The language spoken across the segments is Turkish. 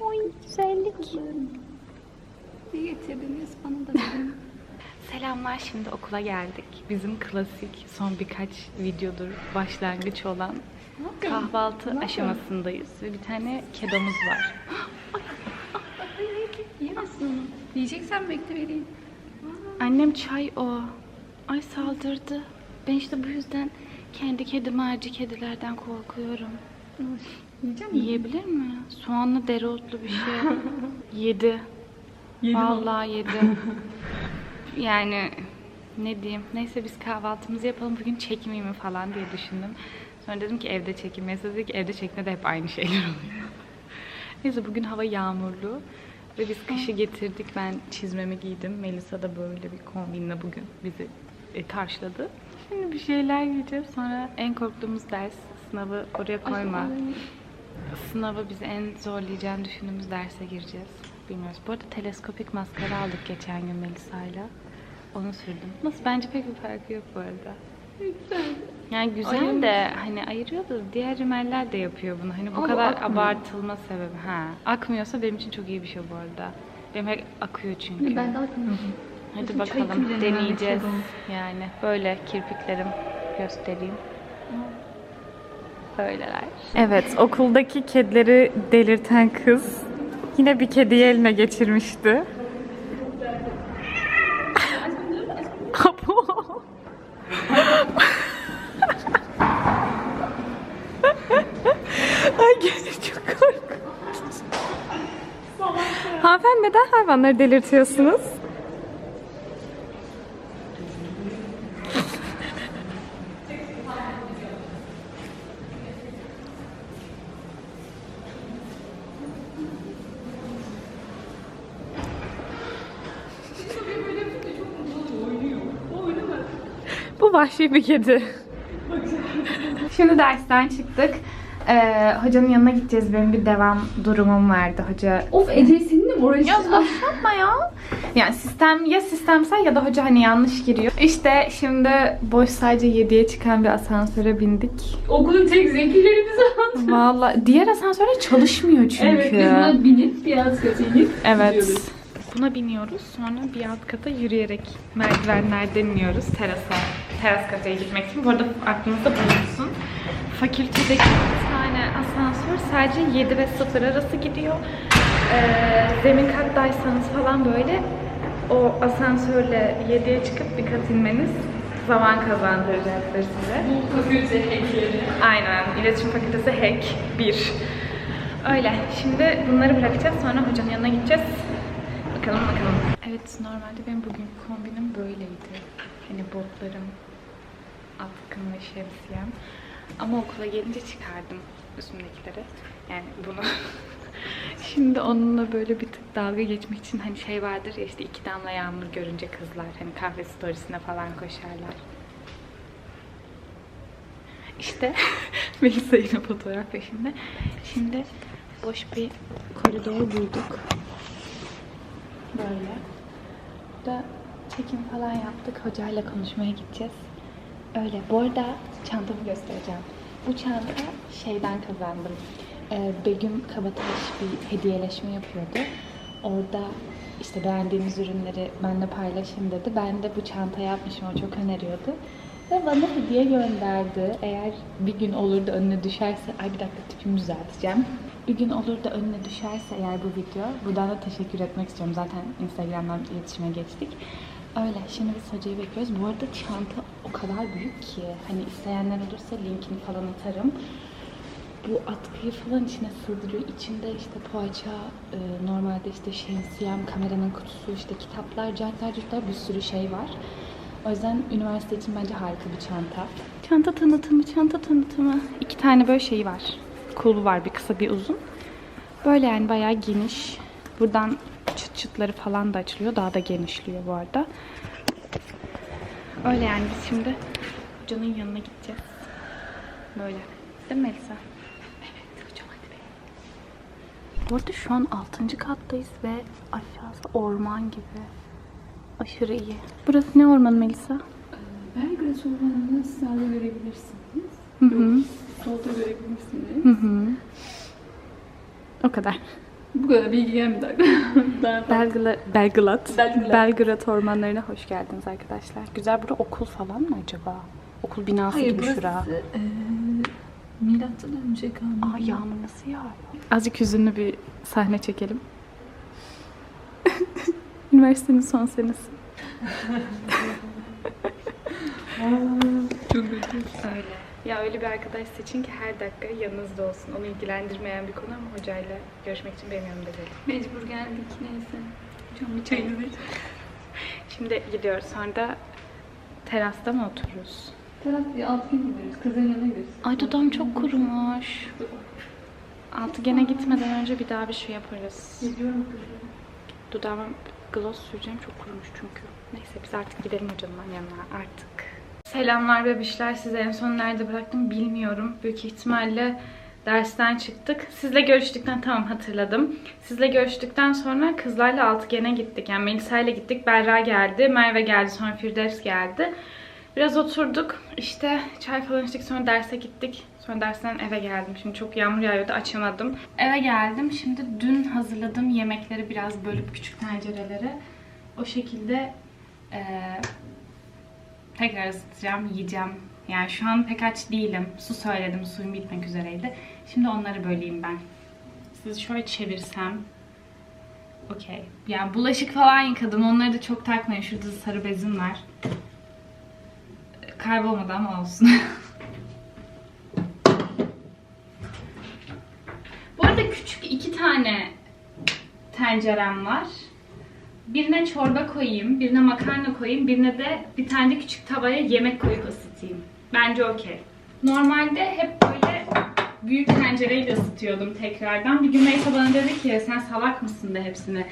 Oy güzellik. Ne getirdiniz bana da. Selamlar şimdi okula geldik. Bizim klasik son birkaç videodur başlangıç olan kahvaltı aşamasındayız ve bir tane kedomuz var. Yiyemezsin onu. Yiyeceksen bekle vereyim. Annem çay o. Ay saldırdı. Ben işte bu yüzden kendi kedim harici kedilerden korkuyorum. Yiyecek misin? Yiyebilir mi? Soğanlı dereotlu bir şey. yedi. Vallahi yedi. yani ne diyeyim. Neyse biz kahvaltımızı yapalım. Bugün çekmeyeyim mi falan diye düşündüm. Sonra dedim ki evde çekeyim. Mesela dedi ki evde çekme de hep aynı şeyler oluyor. Neyse bugün hava yağmurlu. Ve biz kışı getirdik. Ben çizmemi giydim. Melisa da böyle bir kombinle bugün bizi e, karşıladı. Şimdi bir şeyler giyeceğiz. Sonra en korktuğumuz ders sınavı oraya koyma. Sınavı bizi en zorlayacağını düşündüğümüz derse gireceğiz. Bilmiyoruz. Bu arada teleskopik maskara aldık geçen gün Melisa'yla. Onu sürdüm. Nasıl? Bence pek bir farkı yok bu arada. Güzel. Yani güzel de hani ayırıyordu. Diğer rimeller de yapıyor bunu. Hani bu Ama kadar akmıyor. abartılma sebebi. Ha. Akmıyorsa benim için çok iyi bir şey bu arada. Benim hep akıyor çünkü. Ben de bakmıyorum. Hadi bakalım deneyeceğiz. Yani böyle kirpiklerim göstereyim. Böyleler. Evet, okuldaki kedileri delirten kız yine bir kediyi eline geçirmişti. Ay çok korkunç. Hanımefendi neden hayvanları delirtiyorsunuz? Bu vahşi bir kedi. Şimdi dersten çıktık. Ee, hocanın yanına gideceğiz. Benim bir devam durumum vardı. Hoca Of Ece senin de moral ya başlatma ya. Yani sistem ya sistemsel ya da hoca hani yanlış giriyor. İşte şimdi boş sadece 7'ye çıkan bir asansöre bindik. Okulun tek zekilerimiz aldı. Vallahi diğer asansöre çalışmıyor çünkü. Evet biz buna binip biraz kötü inip Evet. gidiyoruz. Buna biniyoruz. Sonra bir alt kata yürüyerek merdivenlerden iniyoruz terasa. Teras kataya gitmek için. Bu arada aklınızda bulunsun. Fakültedeki bir tane asansör sadece 7 ve 0 arası gidiyor. Ee, zemin kattaysanız falan böyle o asansörle 7'ye çıkıp bir kat inmeniz zaman kazandıracaktır size. Bu fakülte hackleri. Aynen. İletişim Fakültesi Hack 1. Öyle. Şimdi bunları bırakacağız. Sonra hocanın yanına gideceğiz. Bakalım bakalım. Evet normalde benim bugün kombinim böyleydi. Hani botlarım, atkım ve şemsiyem. Ama okula gelince çıkardım üstümdekileri. Yani bunu. Şimdi onunla böyle bir tık dalga geçmek için hani şey vardır ya işte iki damla yağmur görünce kızlar hani kahve storiesine falan koşarlar. İşte Melisa yine fotoğraf peşinde. Şimdi boş bir koridor bulduk. Böyle. Burada çekim falan yaptık. Hocayla konuşmaya gideceğiz. Öyle. Bu arada çantamı göstereceğim. Bu çanta şeyden kazandım. Ee, Begüm Kabataş bir hediyeleşme yapıyordu. Orada işte beğendiğimiz ürünleri benimle paylaşın dedi. Ben de bu çanta yapmışım. O çok öneriyordu. Ve bana hediye gönderdi. Eğer bir gün olur da önüne düşerse... Ay bir dakika tipimi düzelteceğim. Bir gün olur da önüne düşerse eğer bu video... Buradan da teşekkür etmek istiyorum. Zaten Instagram'dan iletişime geçtik. Öyle. Şimdi biz hocayı bekliyoruz. Bu arada çanta o kadar büyük ki. Hani isteyenler olursa linkini falan atarım. Bu atkıyı falan içine sığdırıyor. İçinde işte poğaça, e, normalde işte şemsiyem, kameranın kutusu, işte kitaplar, cartlar, curtlar bir sürü şey var. O yüzden üniversite için bence harika bir çanta. Çanta tanıtımı, çanta tanıtımı. İki tane böyle şeyi var. Kulbu var, bir kısa bir uzun. Böyle yani bayağı geniş. Buradan çıt çıtları falan da açılıyor. Daha da genişliyor bu arada. Öyle yani biz şimdi hocanın yanına gideceğiz. Böyle. Değil mi Melisa? Evet hocam hadi be. Bu arada şu an 6. kattayız ve aşağısı orman gibi. Aşırı iyi. Burası ne ormanı Melisa? Belgrad ormanını sağda görebilirsiniz. Hı hı. Solda görebilirsiniz. Hı hı. O kadar. Bu kadar bilgi gelmedi. Fazla. Belgla Belgrad. Belgrad. Belgrad ormanlarına hoş geldiniz arkadaşlar. Güzel bura okul falan mı acaba? Okul binası Hayır gibi burası şura. eee milattan önce kalmış. Aa yağmur nasıl yağıyor? Azıcık hüzünlü bir sahne çekelim. Üniversitenin son senesi. Çok kötü. Öyle. Ya öyle bir arkadaş seçin ki her dakika yanınızda olsun. Onu ilgilendirmeyen bir konu ama hocayla görüşmek için benim yanımda gelin. Mecbur geldik neyse. Hocam bir çayını ver. Şimdi gidiyoruz. Sonra da terasta mı otururuz? Taraf bir altı gün gideriz. Kızın yanına gideriz. Ay dudağım çok kurumuş. Altıgene gitmeden önce bir daha bir şey yaparız. Gidiyorum kızım. Dudağıma gloss süreceğim çok kurumuş çünkü. Neyse biz artık gidelim hocamın yanına artık. Selamlar bebişler. Sizi en son nerede bıraktım bilmiyorum. Büyük ihtimalle dersten çıktık. Sizle görüştükten tamam hatırladım. Sizle görüştükten sonra kızlarla altıgene gittik. Yani Melisa ile gittik. Berra geldi. Merve geldi. Sonra Firdevs geldi. Biraz oturduk. İşte çay falan içtik. Sonra derse gittik. Sonra dersten eve geldim. Şimdi çok yağmur yağıyordu. Açamadım. Eve geldim. Şimdi dün hazırladığım yemekleri biraz bölüp küçük tencerelere o şekilde eee, tekrar ısıtacağım, yiyeceğim. Yani şu an pek aç değilim. Su söyledim. Suyum bitmek üzereydi. Şimdi onları böleyim ben. Sizi şöyle çevirsem. Okey. Yani bulaşık falan yıkadım. Onları da çok takmayın. Şurada da sarı bezim var. Kaybolmadı ama olsun. Bu arada küçük iki tane tencerem var. Birine çorba koyayım, birine makarna koyayım, birine de bir tane de küçük tavaya yemek koyup ısıtayım. Bence okey. Normalde hep böyle büyük tencereyle ısıtıyordum tekrardan. Bir gün Meysa bana dedi ki sen salak mısın da hepsini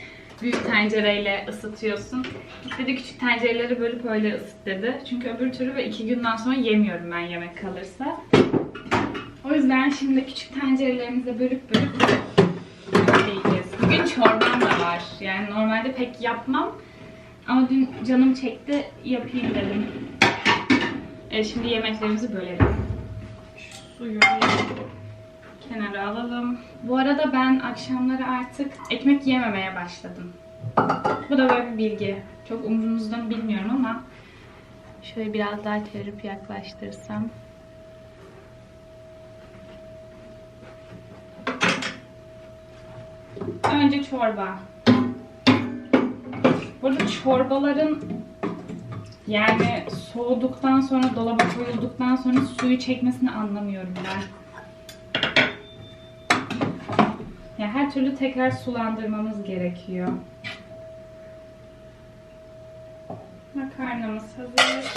büyük tencereyle ısıtıyorsun. Dedi küçük tencereleri bölüp öyle ısıt dedi. Çünkü öbür türlü ve iki günden sonra yemiyorum ben yemek kalırsa. O yüzden şimdi küçük tencerelerimize bölüp bölüp yiyeceğiz. Bugün çorbam da var. Yani normalde pek yapmam. Ama dün canım çekti yapayım dedim. E şimdi yemeklerimizi bölelim. Suyu kenara alalım. Bu arada ben akşamları artık ekmek yememeye başladım. Bu da böyle bir bilgi. Çok umurunuzda bilmiyorum ama şöyle biraz daha çevirip yaklaştırsam. Önce çorba. Burada çorbaların yani soğuduktan sonra dolaba koyulduktan sonra suyu çekmesini anlamıyorum ben. Ya her türlü tekrar sulandırmamız gerekiyor. Makarnamız hazır.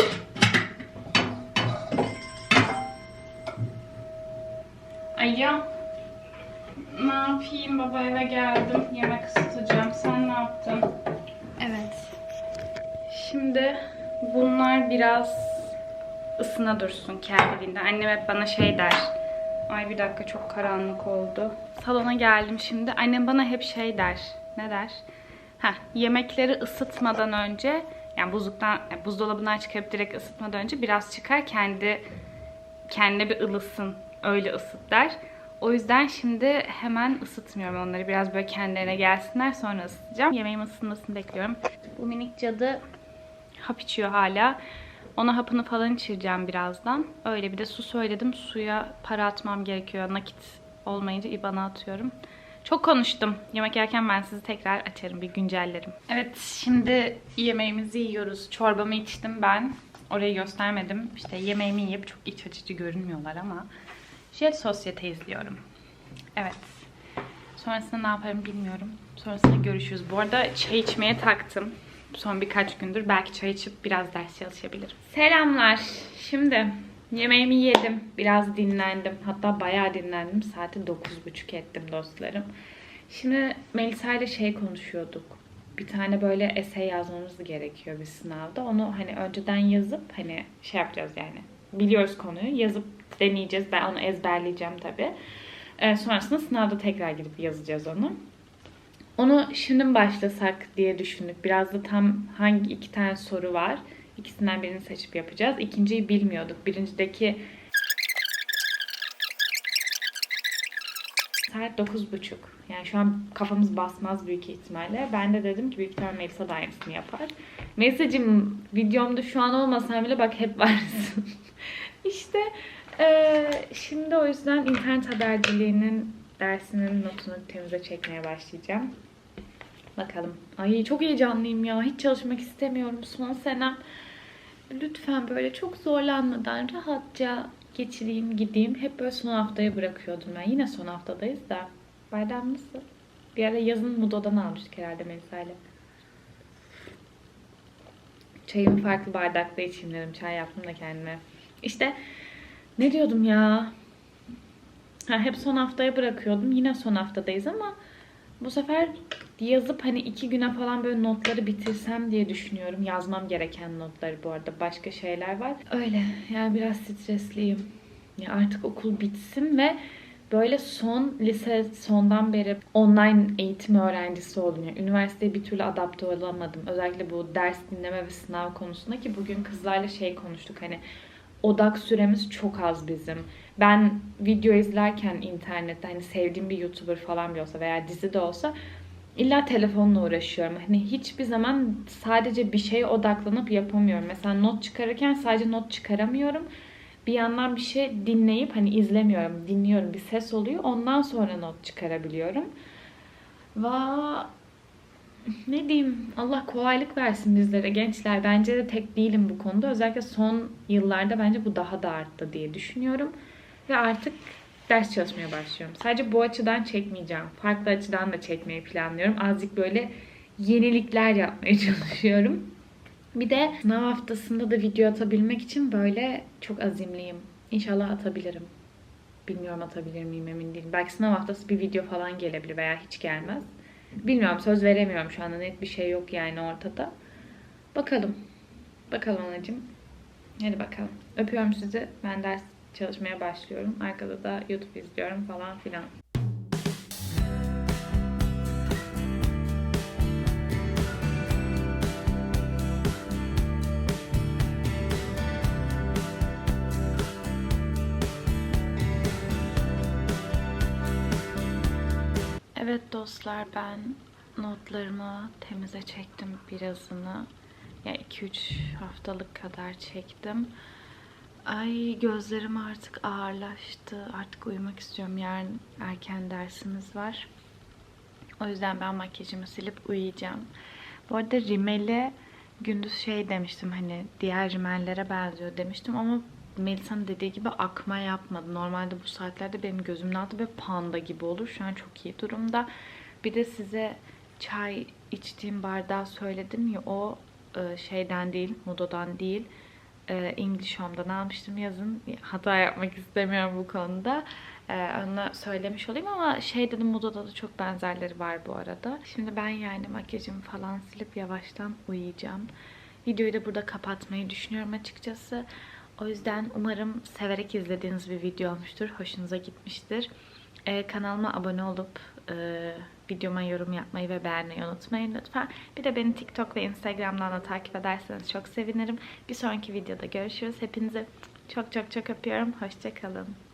Ay ya ne yapayım baba eve geldim. Yemek ısıtacağım. Sen ne yaptın? Evet. Şimdi bunlar biraz ısına dursun kendiliğinden. Annem hep bana şey der. Ay bir dakika çok karanlık oldu. Salona geldim şimdi. Annem bana hep şey der. Ne der? Heh, yemekleri ısıtmadan önce yani buzluktan, yani buzdolabından çıkarıp direkt ısıtmadan önce biraz çıkar kendi kendine bir ılısın. Öyle ısıt der. O yüzden şimdi hemen ısıtmıyorum onları. Biraz böyle kendilerine gelsinler sonra ısıtacağım. Yemeğim ısınmasını bekliyorum. Bu minik cadı hap içiyor hala. Ona hapını falan içireceğim birazdan. Öyle bir de su söyledim. Suya para atmam gerekiyor. Nakit olmayınca IBAN'a atıyorum. Çok konuştum. Yemek yerken ben sizi tekrar açarım. Bir güncellerim. Evet şimdi yemeğimizi yiyoruz. Çorbamı içtim ben. Orayı göstermedim. İşte yemeğimi yiyip çok iç açıcı görünmüyorlar ama Jet Sosyete izliyorum. Evet. Sonrasında ne yaparım bilmiyorum. Sonrasında görüşürüz. Bu arada çay içmeye taktım. Son birkaç gündür. Belki çay içip biraz ders çalışabilirim. Selamlar. Şimdi yemeğimi yedim. Biraz dinlendim. Hatta bayağı dinlendim. Saati 9.30 ettim dostlarım. Şimdi Melisa ile şey konuşuyorduk. Bir tane böyle essay yazmamız gerekiyor bir sınavda. Onu hani önceden yazıp hani şey yapacağız yani. Biliyoruz konuyu. Yazıp deneyeceğiz. Ben onu ezberleyeceğim tabii. Ee, sonrasında sınavda tekrar gidip yazacağız onu. Onu şimdi başlasak diye düşündük. Biraz da tam hangi iki tane soru var. İkisinden birini seçip yapacağız. İkinciyi bilmiyorduk. Birincideki Saat 9.30. Yani şu an kafamız basmaz büyük ihtimalle. Ben de dedim ki büyük ihtimalle Melisa da aynısını yapar. Melisa'cığım videomda şu an olmasan bile bak hep varsın. işte eee, şimdi o yüzden internet haberciliğinin dersinin notunu temize çekmeye başlayacağım. Bakalım. Ay çok heyecanlıyım ya. Hiç çalışmak istemiyorum son senem. Lütfen böyle çok zorlanmadan rahatça geçireyim gideyim. Hep böyle son haftaya bırakıyordum ben. Yine son haftadayız da. Bardağım nasıl? Bir ara yazın Mudo'dan almıştık herhalde Melisa ile. Çayımı farklı bardakta içeyim dedim. Çay yaptım da kendime. İşte ne diyordum ya? Ha, hep son haftaya bırakıyordum. Yine son haftadayız ama bu sefer yazıp hani iki güne falan böyle notları bitirsem diye düşünüyorum. Yazmam gereken notları bu arada. Başka şeyler var. Öyle. Yani biraz stresliyim. Ya artık okul bitsin ve böyle son lise sondan beri online eğitim öğrencisi oldum. Yani üniversiteye bir türlü adapte olamadım. Özellikle bu ders dinleme ve sınav konusunda ki bugün kızlarla şey konuştuk hani odak süremiz çok az bizim. Ben video izlerken internette hani sevdiğim bir YouTuber falan bile olsa veya dizi de olsa illa telefonla uğraşıyorum. Hani hiçbir zaman sadece bir şeye odaklanıp yapamıyorum. Mesela not çıkarırken sadece not çıkaramıyorum. Bir yandan bir şey dinleyip hani izlemiyorum, dinliyorum. Bir ses oluyor. Ondan sonra not çıkarabiliyorum. Va ne diyeyim Allah kolaylık versin bizlere gençler. Bence de tek değilim bu konuda. Özellikle son yıllarda bence bu daha da arttı diye düşünüyorum. Ve artık ders çalışmaya başlıyorum. Sadece bu açıdan çekmeyeceğim. Farklı açıdan da çekmeyi planlıyorum. Azıcık böyle yenilikler yapmaya çalışıyorum. Bir de sınav haftasında da video atabilmek için böyle çok azimliyim. İnşallah atabilirim. Bilmiyorum atabilir miyim emin değilim. Belki sınav haftası bir video falan gelebilir veya hiç gelmez. Bilmiyorum söz veremiyorum şu anda net bir şey yok yani ortada. Bakalım. Bakalım anacığım. Hadi bakalım. Öpüyorum sizi. Ben ders çalışmaya başlıyorum. Arkada da YouTube izliyorum falan filan. Evet dostlar ben notlarımı temize çektim birazını. Yani 2-3 haftalık kadar çektim. Ay gözlerim artık ağırlaştı. Artık uyumak istiyorum. Yarın erken dersimiz var. O yüzden ben makyajımı silip uyuyacağım. Bu arada rimeli gündüz şey demiştim hani diğer rimellere benziyor demiştim ama Melisa'nın dediği gibi akma yapmadı. Normalde bu saatlerde benim gözümün altı böyle panda gibi olur. Şu an çok iyi durumda. Bir de size çay içtiğim bardağı söyledim ya o e, şeyden değil, Mudo'dan değil. E, English Home'dan almıştım yazın. Hata yapmak istemiyorum bu konuda. E, onu söylemiş olayım ama şey dedim Mudo'da da çok benzerleri var bu arada. Şimdi ben yani makyajımı falan silip yavaştan uyuyacağım. Videoyu da burada kapatmayı düşünüyorum açıkçası. O yüzden umarım severek izlediğiniz bir video olmuştur. Hoşunuza gitmiştir. Ee, kanalıma abone olup e, videoma yorum yapmayı ve beğenmeyi unutmayın lütfen. Bir de beni TikTok ve Instagram'dan da takip ederseniz çok sevinirim. Bir sonraki videoda görüşürüz. Hepinizi çok çok çok öpüyorum. Hoşçakalın.